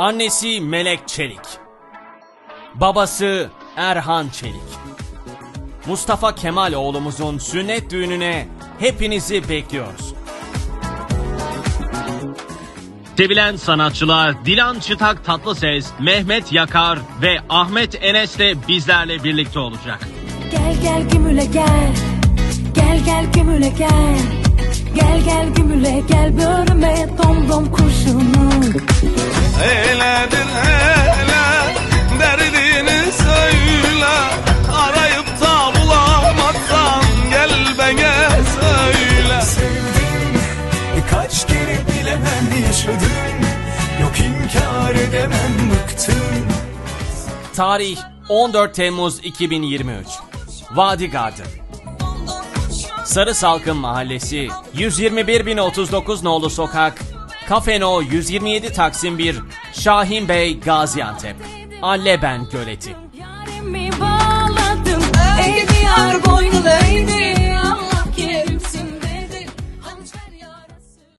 Annesi Melek Çelik. Babası Erhan Çelik. Mustafa Kemal oğlumuzun sünnet düğününe hepinizi bekliyoruz. Sevilen sanatçılar Dilan Çıtak Tatlıses, Mehmet Yakar ve Ahmet Enes de bizlerle birlikte olacak. Gel gel gümüle gel Gel gel gümüle gel Gel gel gümüle gel bölüme dom dom kurşunu yaşadım Yok inkar edemem bıktım. Tarih 14 Temmuz 2023. Vadi Garden. Sarı Salkım Mahallesi 121.039 nolu sokak. Kafeno 127 Taksim 1 Şahin Bey Gaziantep. Alleben Göleti